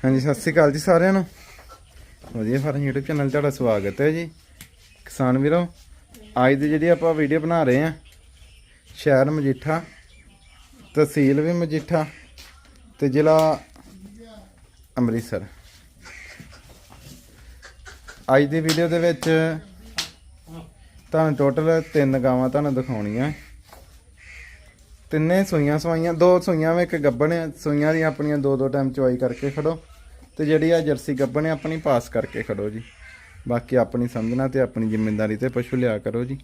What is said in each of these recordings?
ਹਾਂਜੀ, ਸਤਿ ਸ੍ਰੀ ਅਕਾਲ ਜੀ ਸਾਰਿਆਂ ਨੂੰ। ਵਧੀਆ ਫਾਰਮ YouTube ਚੈਨਲ ਤੁਹਾਡਾ ਸਵਾਗਤ ਹੈ ਜੀ। ਕਿਸਾਨ ਵੀਰੋ, ਅੱਜ ਦੀ ਜਿਹੜੀ ਆਪਾਂ ਵੀਡੀਓ ਬਣਾ ਰਹੇ ਹਾਂ, ਸ਼ਹਿਰ ਮਜੀਠਾ, ਤਹਿਸੀਲ ਵੀ ਮਜੀਠਾ ਤੇ ਜ਼ਿਲ੍ਹਾ ਅੰਮ੍ਰਿਤਸਰ। ਅੱਜ ਦੀ ਵੀਡੀਓ ਦੇ ਵਿੱਚ ਤੁਹਾਨੂੰ ਟੋਟਲ ਤਿੰਨ ਗਾਵਾਂ ਤੁਹਾਨੂੰ ਦਿਖਾਉਣੀਆਂ। ਤਿੰਨੇ ਸੂਈਆਂ ਸਵਾਈਆਂ, ਦੋ ਸੂਈਆਂ ਵਿੱਚ ਇੱਕ ਗੱਬਣ ਹੈ। ਸੂਈਆਂ ਦੀ ਆਪਣੀਆਂ ਦੋ ਦੋ ਟਾਈਮ ਚੁਆਈ ਕਰਕੇ ਖੜੋ। ਤੇ ਜਿਹੜੀ ਆ ਜਰਸੀ ਗੱਬਣ ਹੈ ਆਪਣੀ ਪਾਸ ਕਰਕੇ ਖੜੋ ਜੀ। ਬਾਕੀ ਆਪਣੀ ਸਮਝਣਾ ਤੇ ਆਪਣੀ ਜ਼ਿੰਮੇਵਾਰੀ ਤੇ ਪਸ਼ੂ ਲਿਆ ਕਰੋ ਜੀ।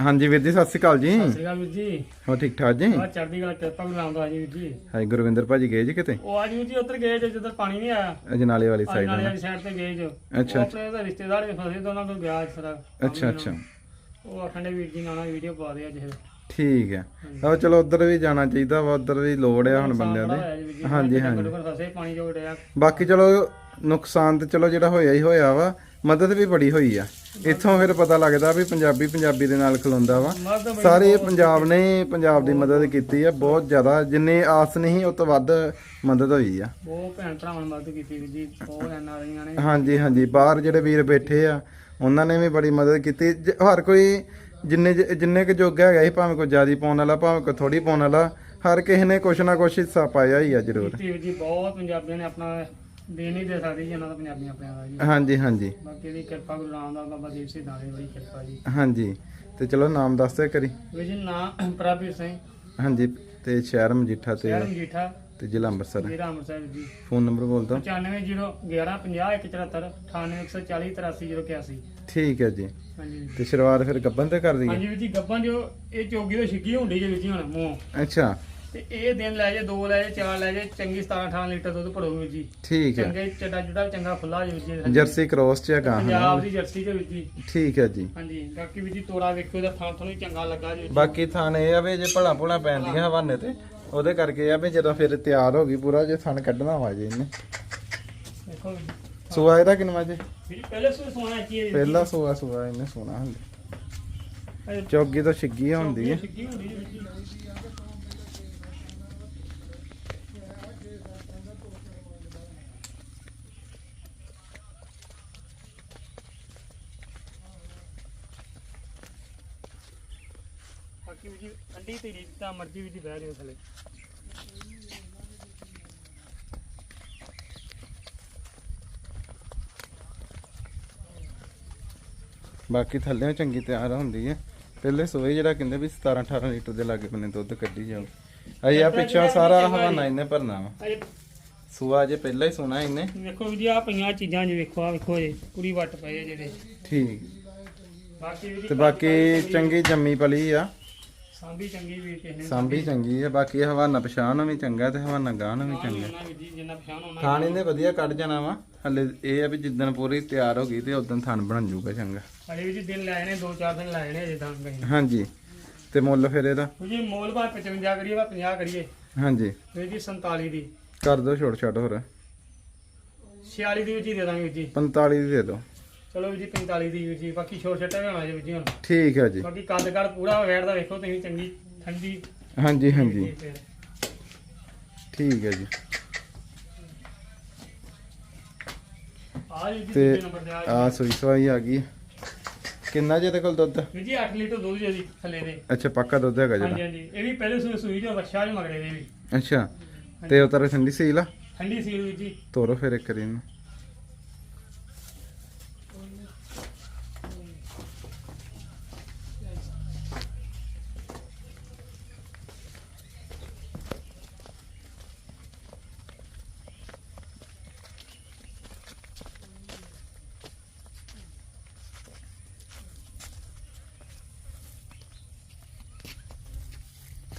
ਹਾਂਜੀ ਵੀਰ ਜੀ ਸਤਿ ਸ਼੍ਰੀ ਅਕਾਲ ਜੀ। ਸਤਿ ਸ਼੍ਰੀ ਅਕਾਲ ਵੀਰ ਜੀ। ਹੋ ਠੀਕ ਠਾਕ ਜੀ? ਆ ਚੜ੍ਹਦੀ ਕਲਾ ਕਿਰਪਾ ਗੁਰੂ ਰਾਮਦਾਸ ਜੀ ਵੀਰ ਜੀ। ਹਾਈ ਗੁਰਵਿੰਦਰ ਭਾਜੀ ਗਏ ਜੀ ਕਿਤੇ? ਉਹ ਵੀਰ ਜੀ ਉੱਧਰ ਗਏ ਜੇ ਜਿੱਧਰ ਪਾਣੀ ਨਹੀਂ ਆਇਆ। ਅਜਨਾਲੇ ਵਾਲੀ ਸਾਈਡ ਨਾਲੇ ਵਾਲੀ ਸਾਈਡ ਤੇ ਗਏ ਜੋ। ਅੱਛਾ, ਉਹ ਆਪਣੇ ਉਹਦੇ ਰਿਸ਼ਤੇਦਾਰ ਵੀ ਫਸੇ ਤਾਂ ਉਹਨਾਂ ਕੋਲ ਗਿਆ ਅੱਜ ਸਾਰਾ। ਅੱਛਾ ਅੱਛਾ। ਉਹ ਆਖੰਡੇ ਵੀਰ ਜੀ ਨਾਲ ਵੀਡੀਓ ਪਾ ਦੇ ਅੱਜ। ਠੀਕ ਹੈ। ਆਹ ਚਲੋ ਉਧਰ ਵੀ ਜਾਣਾ ਚਾਹੀਦਾ ਵਾ ਉਧਰ ਵੀ ਲੋੜ ਆ ਹੁਣ ਬੰਦਿਆਂ ਦੀ। ਹਾਂਜੀ, ਹਾਂਜੀ। ਫਸੇ ਪਾਣੀ ਜੋ ਡਿਆ ਬਾਕੀ ਚਲੋ ਨੁਕਸਾਨ ਤੇ ਚਲੋ ਜਿਹੜਾ ਹੋਇਆ ਹੀ ਹੋਇਆ ਵਾ ਮਦਦ ਵੀ ਬੜੀ ਹੋਈ ਆ। ਇੱਥੋਂ ਫਿਰ ਪਤਾ ਲੱਗਦਾ ਵੀ ਪੰਜਾਬੀ ਪੰਜਾਬੀ ਦੇ ਨਾਲ ਖਲੋਂਦਾ ਵਾ। ਸਾਰੇ ਪੰਜਾਬ ਨੇ ਪੰਜਾਬ ਦੀ ਮਦਦ ਕੀਤੀ ਆ ਬਹੁਤ ਜ਼ਿਆਦਾ ਜਿੰਨੇ ਆਸ ਨਹੀਂ ਉਹ ਤੋਂ ਵੱਧ ਮਦਦ ਹੋਈ ਆ। ਉਹ ਭੈਣ ਭਰਾਵਾਂ ਨੇ ਮਦਦ ਕੀਤੀ ਵੀਰ ਜੀ ਬਹੁਤ ਐਨ ਆ ਰਹੀਆਂ ਨੇ। ਹਾਂਜੀ ਹਾਂਜੀ। ਬਾਹਰ ਜਿਹੜੇ ਵੀਰ ਬੈਠੇ ਆ ਉਹਨਾਂ ਨੇ ਵੀ ਬੜੀ ਮਦਦ ਕੀਤੀ। ਹਰ ਕੋਈ ਜਿੰਨੇ ਜ- ਜਿੰਨੇ ਕੁ ਜੋਗਾ ਹੈਗਾ ਸੀ ਭਾਵੇਂ ਕੋਈ ਜ਼ਿਆਦੀ ਪਾਉਣ ਵਾਲਾ ਭਾਵੇਂ ਕੋਈ ਥੋੜੀ ਪਾਉਣ ਵਾਲਾ ਹਰ ਕਿਸੇ ਨੇ ਕੁਛ ਨਾ ਕੁਛ ਹਿੱਸਾ ਪਾਇਆ ਹੀ ਆ ਜ਼ਰੂਰ। ਜੀ ਬਹੁਤ ਪੰਜਾਬੀਆਂ ਨੇ ਆਪਣਾ ਦੇ ਨਹੀਂ ਦੇ ਸਕਦੇ ਜੀ ਇਹਨਾਂ ਦਾ ਪੰਜਾਬੀਆਂ ਆਪਣਿਆਂ ਦਾ ਜੀ। ਹਾਂਜੀ ਹਾਂਜੀ। ਬਾਕੀ ਦੀ ਕਿਰਪਾ ਗੁਰੂ ਰਾਮਦਾਸ ਬਾਬਾ ਦੀਪ ਸਿੰਘ ਦਾਣੇ ਬੜੀ ਕਿਰਪਾ ਜੀ। ਹਾਂਜੀ ਤੇ ਚਲੋ ਨਾਮ ਦੱਸ ਦਿਆ ਕਰੀ ਵੀਰ। ਜੀ ਨਾਂ ਪ੍ਰਭਜੀਤ ਸਿੰਘ। ਹਾਂਜੀ ਤੇ ਸ਼ਹਿਰ ਮਜੀਠਾ ਤੇ ਸ਼ਹਿਰ ਮਜੀਠਾ। ਤੇ ਜ਼ਿਲ੍ਹਾ ਅੰਮ੍ਰਿਤਸਰ। ਮੇਰਾ ਅੰਮ੍ਰਿਤਸਰ ਜੀ। ਫੋਨ ਨੰਬਰ ਬੋਲ ਦੋ 9501150174 9814038081 ਠੀਕ ਹੈ ਜੀ। ਹਾਂਜੀ। ਤੇ ਸ਼ੁਰੂਆਤ ਫਿਰ ਗੱਬਨ ਤੇ ਕਰ ਦਈਏ ਹਾਂਜੀ ਵੀਰ ਜੀ ਗੱਬਾਂ ਜੋ ਇਹ ਚੋਗੀ ਤੋਂ ਛਿੱਗੀ ਹੁੰਦੀ ਜੇ ਵੀਰ ਜੀ ਹੁਣ ਮੂੰਹ। ਅੱਛਾ। ਤੇ ਇਹ ਦਿਨ ਲੈ ਜੇ ਦੋ ਲੈ ਜੇ ਚਾਰ ਲੈ ਜੇ ਚੰਗੀ 17 18 ਲੀਟਰ ਦੁੱਧ ਭੜੋ ਵੀਰ ਜੀ। ਠੀਕ ਹੈ। ਚੰਗੇ ਚੱਡਾ ਜੁੜਾ ਚੰਗਾ ਖੁੱਲਾ ਜੀ ਵੀਰ ਜੀ। ਜਰਸੀ ਕ੍ਰੋਸ ਚ ਹੈਗਾ ਪੰਜਾਬ ਦੀ ਜਰਸੀ ਦੇ ਵੀਰ ਜੀ। ਠੀਕ ਹੈ ਜੀ। ਹਾਂਜੀ। ਬਾਕੀ ਵੀਰ ਜੀ ਤੋੜਾ ਵੇਖੋ ਇਹਦਾ ਥਾਂ ਤੁਹਾਨੂੰ ਚੰਗਾ ਲੱਗਾ ਜੀ। ਬਾਕੀ ਥਾਨ ਇਹ ਆ ਵੀ ਜੇ ਭਲਾ ਭੁਲਾ ਪੈਂਦੀਆਂ ਹਵਾਨੇ ਤੇ ਉਹਦੇ ਕਰਕੇ ਆ ਵੀ ਜਦੋਂ ਫਿਰ ਤਿਆਰ ਹੋ ਗਈ ਪੂਰਾ ਜੇ ਥਣ ਕੱਢਣਾ ਵਾ ਜੇ ਇਹਨੇ ਦੇਖੋ। ਸੂਆ ਇਹਦਾ ਕਿੰਨਾ ਜੇ ਪਹਿਲੇ ਸੋਏ ਸੋਣਾ ਹੈ ਜੀ? ਪਹਿਲਾ ਸੂਆ ਸੂਆ ਇਹਨੇ ਸੋਨਾ ਹੁੰਦੀ ਚੌਗੀ ਤੋਂ ਛਿੱਗੀ ਹੁੰਦੀ ਹੈ ਛਿੱਗੀ ਹੁੰਦੀ ਜੀ ਬਾਕੀ ਵੀ ਜੀ ਠੰਡੀ ਤੇ ਜਿੱਦਾਂ ਮਰਜ਼ੀ ਵੀ ਜੀ ਬਹਿ ਲਿਓ ਥਲੇ। ਬਾਕੀ ਥੱਲੇ ਚੰਗੀ ਤਿਆਰ ਹੁੰਦੀ ਹੈ। ਪਹਿਲੇ ਸੂਏ ਜਿਹੜਾ ਕਹਿੰਦੇ ਵੀ 17 18 ਲੀਟਰ ਦੇ ਲਾਗੇ ਬੰਨੇ ਦੁੱਧ ਕੱਢੀ ਜਾਓ। ਅਜੇ ਆ ਪਿੱਛੋਂ ਸਾਰਾ ਹਵਾਨਾ ਇਹਨੇ ਭਰਨਾ ਵਾ। ਸੂਆ ਜੇ ਪਹਿਲਾਂ ਹੀ ਸੋਨਾ ਇਹਨੇ। ਵੇਖੋ ਵੀ ਜੀ ਆ ਪਈਆਂ ਚੀਜ਼ਾਂ ਜੀ ਵੇਖੋ ਆ ਵੇਖੋ ਜੀ ਪੂਰੀ ਵੱਟ ਪਏ ਜਿਹੜੇ। ਠੀਕ। ਬਾਕੀ ਤੇ ਬਾਕੀ ਚੰਗੀ ਜੰਮੀ ਪਲੀ ਆ। ਸਾਂਭੀ ਚੰਗੀ ਵੀ ਕਿਸੇ ਨੇ ਸਾਂਭੀ ਚੰਗੀ ਆ ਬਾਕੀ ਹਵਾਨਾ ਪਛਾਣ ਵੀ ਚੰਗਾ ਤੇ ਹਵਾਨਾ ਗਾਹ ਵੀ ਚੰਗਾ। ਉਹਨਾਂ ਵੀ ਜੀ ਜਿੰਨਾ ਪਛਾਣ ਹੋਣਾ ਥਾਣ ਇਹਨੇ ਵਧੀਆ ਕੱਢ ਜਾਣਾ ਵਾ। ਹਲੇ ਇਹ ਆ ਵੀ ਜਿੱਦਣ ਪੂਰੀ ਤਿਆਰ ਹੋ ਗਈ ਤੇ ਉਦੋਂ ਥਾਣ ਬਣ ਜਾਊਗਾ ਚੰਗਾ। ਹਲੇ ਵੀ ਜੀ ਦਿਨ ਲਾਏ ਨੇ 2-4 ਦਿਨ ਲਾਏ ਨੇ ਅਜੇ ਤਾਂ ਗਏ ਹਾਂਜੀ ਤੇ ਮੁੱਲ ਫਿਰ ਇਹਦਾ? ਉਹ ਜੀ ਮੋਲ ਬਾਅਦ 55 ਕਰੀਏ ਵਾ 50 ਕਰੀਏ। ਹਾਂਜੀ। ਫਿਰ ਜੀ 47 ਦੀ। ਕਰ ਦਿਓ ਛੋਟ ਛੋਟ ਹੋਰ। 46 ਦੀ ਵੀ ਜੀ ਦੇ ਦਾਂਗੇ ਜੀ। 45 ਦੀ ਦੇ ਦਿਓ ਚਲੋ ਵੀਰ ਜੀ 45 ਦੀ ਵੀਰ ਜੀ ਬਾਕੀ ਛੋਟ ਛੱਟਾ ਵੀ ਹੋਣਾ ਜੀ ਵੀਰ ਜੀ ਹੁਣ। ਠੀਕ ਹੈ ਜੀ। ਬਾਕੀ ਕੱਦ ਕੱਦ ਪੂਰਾ ਵੇੜਦਾ ਵੇਖੋ ਤੁਸੀਂ ਚੰਗੀ ਠੰਡੀ। ਹਾਂਜੀ ਹਾਂਜੀ। ਠੀਕ ਹੈ ਜੀ। ਆ ਜੀ। ਜੀ ਤੇ ਦੂਜੇ ਨੰਬਰ ਤੇ ਆ। ਆ ਸੂਈ ਸਵਾਈ ਆ ਗਈ। ਕਿੰਨਾ ਜੇ ਤੇ ਕੋਲ ਦੁੱਧ? ਵੀਰ ਜੀ 8 ਲੀਟਰ ਦੁੱਧ ਜੀ ਜੀ ਥੱਲੇ ਦੇ। ਅੱਛਾ ਪੱਕਾ ਦੁੱਧ ਹੈਗਾ ਹਾਂਜੀ ਜਿਹੜਾ? ਹਾਂਜੀ ਇਹ ਵੀ ਪਹਿਲੇ ਸੂਈ ਸੂਈ ਜੋ ਬੱਚਾ ਜੀ ਮਗਰੇ ਦੇ ਵੀ। ਅੱਛਾ। ਤੇ ਉਤਰ ਠੰਡੀ ਸੀਲ ਆ? ਠੰਡੀ ਸੀਲ ਵੀਰ ਜੀ। ਤੋਰੋ ਫਿਰ ਇੱਕ ਵਾਰੀ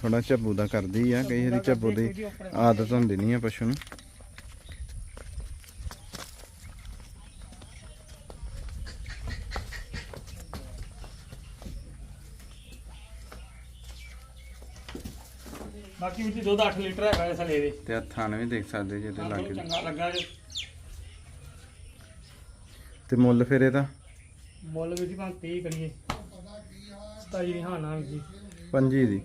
ਥੋੜਾ ਝੱਬੂ ਦਾ ਕਰਦੀ ਆ ਕਈ ਵਾਰੀ ਝੱਬੂ ਦੀ ਆਦਤ ਹੁੰਦੀ ਨਹੀਂ ਆ ਪਸ਼ੂ ਨੂੰ। ਬਾਕੀ ਵਿੱਚ ਦੁੱਧ 8 ਲੀਟਰ ਹੈਗਾ ਇਸ ਥੱਲੇ ਦੇ ਤੇ ਆ ਥਣ ਵੀ ਦੇਖ ਸਕਦੇ ਜੇ ਤੇ ਲੱਗ ਚੰਗਾ ਲੱਗਾ ਜੀ। ਤੇ ਮੁੱਲ ਫਿਰ ਇਹਦਾ? ਮੁੱਲ ਵੀ ਜੀ ਭਾਂ 30 ਕਰੀਏ। 27 ਦੀ ਹਾਂ ਨਾ ਜੀ। ਪੰਜੀ ਦੀ।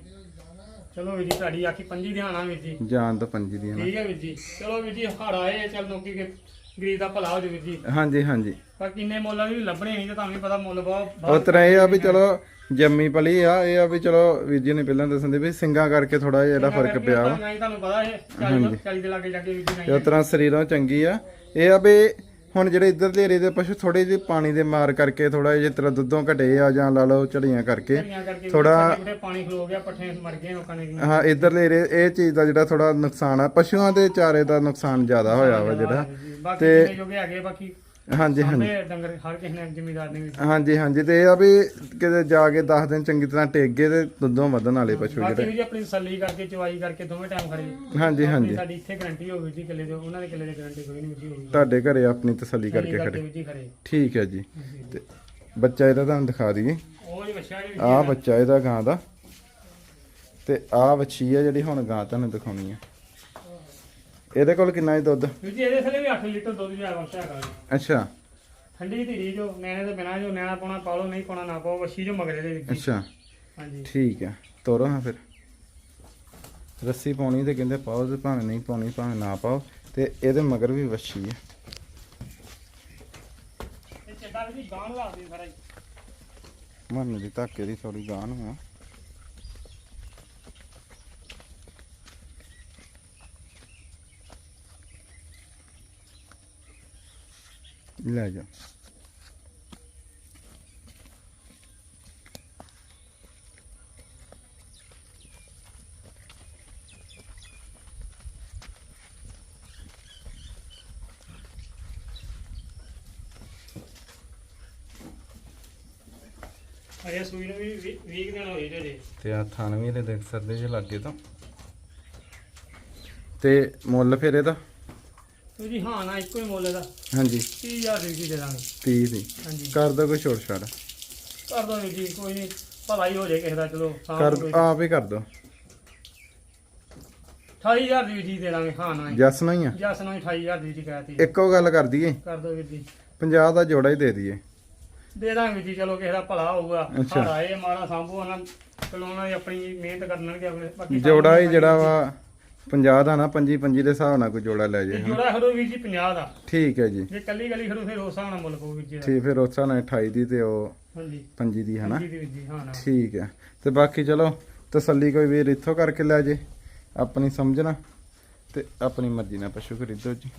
ਚਲੋ ਵੀਰ ਜੀ ਤੁਹਾਡੀ ਆਖੀ ਪੰਜੀ ਧਿਆਨਾ ਵੀਰ ਜੀ। ਜਾਨ ਤਾਂ ਪੰਜੀ ਦੀਆਂ ਠੀਕ ਹੈ ਵੀਰ ਜੀ। ਚਲੋ ਵੀਰ ਜੀ ਹੜ ਆਏ ਚੱਲ ਲੋਕੀ ਕੇ ਗਰੀਬ ਦਾ ਭਲਾ ਹੋ ਜਾਵੇ ਵੀਰ ਜੀ। ਹਾਂਜੀ ਹਾਂਜੀ। ਪਰ ਕਿੰਨੇ ਮੁੱਲ ਵੀ ਲੱਭਣੇ ਨਹੀਂ ਤੇ ਤੁਹਾਨੂੰ ਵੀ ਪਤਾ ਮੁੱਲ ਬਹੁਤ ਬਹੁਤ ਤਰ੍ਹਾਂ ਇਹ ਆ ਵੀ ਚਲੋ ਜੰਮੀ ਪਲੀ ਆ ਇਹ ਆ ਵੀ ਚਲੋ ਵੀਰ ਜੀ ਨੇ ਪਹਿਲਾਂ ਦੱਸਣ ਦੇ ਵੀ ਸਿੰਗਾ ਕਰਕੇ ਥੋੜਾ ਜਿਹਾ ਇਹਦਾ ਫ਼ਰਕ ਪਿਆ ਵਾ। ਨਹੀਂ ਤੁਹਾਨੂੰ ਪਤਾ ਇਹ 40 40 ਦੇ ਲਾਗੇ ਜਾ ਕੇ ਵੀਰ ਜੀ ਤੇ ਉਸ ਤਰ੍ਹਾਂ ਸਰੀਰੋਂ ਚੰਗੀ ਆ। ਇਹ ਆ ਵੀ ਹੁਣ ਜਿਹੜੇ ਇੱਧਰ ਦੇ ਏਰੀਏ ਦੇ ਪਸ਼ੂ ਥੋੜੇ ਜਿਹੇ ਪਾਣੀ ਦੇ ਮਾਰ ਕਰਕੇ ਥੋੜਾ ਜਿਹਾ ਤਰ੍ਹਾਂ ਦੁੱਧੋਂ ਘਟੇ ਆ ਜਾਂ ਲਾ ਲਓ ਝੜੀਆਂ ਕਰਕੇ ਥੋੜਾ- ਪਾਣੀ ਖਲੋ ਗਿਆ ਪੱਠੇ ਮਰ ਗਏ ਲੋਕਾਂ ਨੇ ਹਾਂ ਇੱਧਰਲੇ ਏਰੀਏ ਇਹ ਚੀਜ਼ ਦਾ ਜਿਹੜਾ ਥੋੜਾ ਨੁਕਸਾਨ ਆ ਪਸ਼ੂਆਂ ਦੇ ਚਾਰੇ ਦਾ ਨੁਕਸਾਨ ਜ਼ਿਆਦਾ ਹੋਇਆ ਵਾ ਜਿਹੜਾ ਤੇ- ਜੋਗੇ ਹੈਗੇ ਬਾਕੀ ਹਾਂਜੀ ਹਾਂਜੀ। ਸਾਂਭੇ ਡੰਗਰ ਹਰ ਕਿਸੇ ਨੇ ਜ਼ਿਮੀਦਾਰ ਨੇ ਵੀ ਹਾਂਜੀ ਹਾਂਜੀ ਤੇ ਇਹ ਆ ਵੀ ਕਿਤੇ ਜਾ ਕੇ 10 ਦਿਨ ਚੰਗੀ ਤਰ੍ਹਾਂ ਟੇਕ ਗਏ ਤੇ ਦੁੱਧੋਂ ਵਧਣ ਵਾਲੇ ਪਸ਼ੂ ਬਾਕੀ ਜਿਹੜੇ। ਵੀ ਜੀ ਆਪਣੀ ਤਸੱਲੀ ਕਰਕੇ ਚਵਾਈ ਕਰਕੇ ਦੋਵੇਂ ਟਾਈਮ ਖੜੇ। ਹਾਂਜੀ ਹਾਂਜੀ। ਸਾਡੀ ਇੱਥੇ ਗਰੰਟੀ ਹੋਊਗੀ ਜੀ ਕਿੱਲੇ ਦੇ ਉਹਨਾਂ ਦੇ ਕਿੱਲੇ ਦੀ ਗਰੰਟੀ ਕੋਈ ਨਹੀਂ ਵੀਰ ਹੋਊਗੀ। ਤੁਹਾਡੇ ਘਰੇ ਆਪਣੀ ਤਸੱਲੀ ਕਰਕੇ ਖੜੇ। ਜੀ ਠੀਕ ਹੈ ਜੀ। ਤੇ ਬੱਚਾ ਇਹਦਾ ਤੁਹਾਨੂੰ ਦਿਖਾ ਦਈਏ। ਉਹ ਜੀ ਬੱਚਾ ਜੀ ਆਹ ਬੱਚਾ ਇਹਦਾ ਗਾਂ ਦਾ। ਤੇ ਆਹ ਵੱਛੀ ਆ ਜਿਹੜੀ ਹੁਣ ਗਾਂ ਤੁਹਾਨੂੰ ਦਿਖਾਉਣੀ ਆ। ਇਹਦੇ ਕੋਲ ਕਿੰਨਾ ਹੈ ਦੁੱਧ? ਵੀਰ ਜੀ ਇਹਦੇ ਥੱਲੇ ਵੀ 8 ਲੀਟਰ ਦੁੱਧ ਜਾ ਵਸਾ ਹੈਗਾ ਜੀ। ਅੱਛਾ। ਠੰਡੀ ਧੀਰੀ ਜੋ ਨੈਣੇ ਤੋਂ ਬਿਨਾ ਜੋ ਨੈਣਾ ਪਾਉਣਾ ਪਾ ਲਓ ਨਹੀਂ ਪਾਉਣਾ ਨਾ ਪਾਓ ਵੱਛੀ ਜੋ ਮਗਰੇ ਦੇ ਵਿੱਚ। ਅੱਛਾ। ਹਾਂਜੀ। ਠੀਕ ਆ। ਤੋਰੋ ਹਾਂ ਫਿਰ। ਰੱਸੀ ਪਾਉਣੀ ਤੇ ਕਹਿੰਦੇ ਪਾਓ ਤੇ ਭਾਵੇਂ ਨਹੀਂ ਪਾਉਣੀ ਭਾਵੇਂ ਨਾ ਪਾਓ ਤੇ ਇਹਦੇ ਮਗਰ ਵੀ ਵੱਛੀ ਆ। ਇਹ ਚੱਡਾ ਵੀ ਜੀ ਗਾਂ ਨੂੰ ਲੱਗਦੀ ਸਾਰਾ ਜੀ ਮਨ ਦੀ ਧੱਕੇ ਦੀ ਥੋੜੀ ਗਾਂ ਨੂੰ ਆ। ਲੈ ਜਾ ਅਜੇ ਸੂਈ ਨੂੰ ਵੀ 20 ਦਿਨ ਹੋਏ ਜੇ ਜੀ ਤੇ ਆ ਥਣ ਵੀ ਇਹਦੇ ਦੇਖ ਸਕਦੇ ਜੇ ਲੱਗੇ ਤਾਂ। ਤੇ ਮੁੱਲ ਫਿਰ ਇਹਦਾ? ਤੂੰ ਜੀ ਹਾਂ ਨਾ ਇੱਕੋ ਹੀ ਮੁੱਲ ਦਾ। ਹਾਂਜੀ। 30000 ਦੀ ਦੇ ਦਾਂਗੇ। 30 ਦੀ। ਹਾਂਜੀ। ਕਰ ਦੋ ਕੋਈ ਛੋੜ ਛਾੜ ਕਰ ਦੋ ਜੀ ਕੋਈ ਨਹੀਂ। ਭਲਾ ਹੀ ਹੋ ਜਾਏ ਕਿਸੇ ਦਾ ਚਲੋ ਸਾਂਭ ਕਰ ਆਪ ਹੀ ਕਰ ਦੋ। 28000 ਦੀ ਜੀ ਦੇ ਦਾਂਗੇ ਹਾਂ ਨਾ ਹੀ। ਜੱਸ ਨਹੀਂ ਆ। ਜਸ ਨੂੰ 28000 ਦੀ ਜੀ ਕਹਿਤੀ ਇੱਕੋ ਗੱਲ ਕਰ ਦਈਏ। ਕਰ ਦੋ ਵੀਰ ਜੀ। 50 ਦਾ ਜੋੜਾ ਹੀ ਦੇ ਦਈਏ। ਦੇ ਦਾਂਗੇ ਜੀ ਚਲੋ ਕਿਸੇ ਦਾ ਭਲਾ ਹੋਊਗਾ। ਅੱਛਾ। ਹਰ ਮਾਰਾ ਸਾਂਭੋ ਉਹਨਾਂ ਚਲੋ ਉਹਨਾਂ ਦੀ ਆਪਣੀ ਮਿਹਨਤ ਕਰਨਗੇ ਆਪਣੇ। ਬਾਕੀ ਜੋੜਾ ਹੀ ਜਿਹੜਾ ਵਾ 50 ਦਾ ਨਾ 25 25 ਦੇ ਹਿਸਾਬ ਨਾਲ ਕੋਈ ਜੋੜਾ ਲੈ ਜੇ ਜੋੜਾ ਖੜੋ ਵੀਰ ਜੀ 50 ਦਾ। ਠੀਕ ਹੈ ਜੀ। ਜੇ ਕੱਲੀ ਕੱਲੀ ਖੜੋ ਫਿਰ ਉਸ ਹਿਸਾਬ ਨਾਲ ਮੁੱਲ ਪਊ ਵੀਰ ਜੀ ਦਾ। ਠੀਕ ਫਿਰ ਉਸ ਹਿਸਾਬ ਨਾਲ 28 ਦੀ ਤੇ ਉਹ ਹਾਂਜੀ। 25 ਦੀ ਹਾਂ ਨਾ ਠੀਕ ਹੈ। ਤੇ ਬਾਕੀ ਚਲੋ ਤਸੱਲੀ ਕੋਈ ਵੀਰ ਇੱਥੋਂ ਕਰਕੇ ਲੈ ਜੇ। ਆਪਣੀ ਸਮਝਣਾ ਤੇ ਆਪਣੀ ਮਰਜ਼ੀ ਨਾਲ ਪਸ਼ੂ ਖਰੀਦੋ ਜੀ।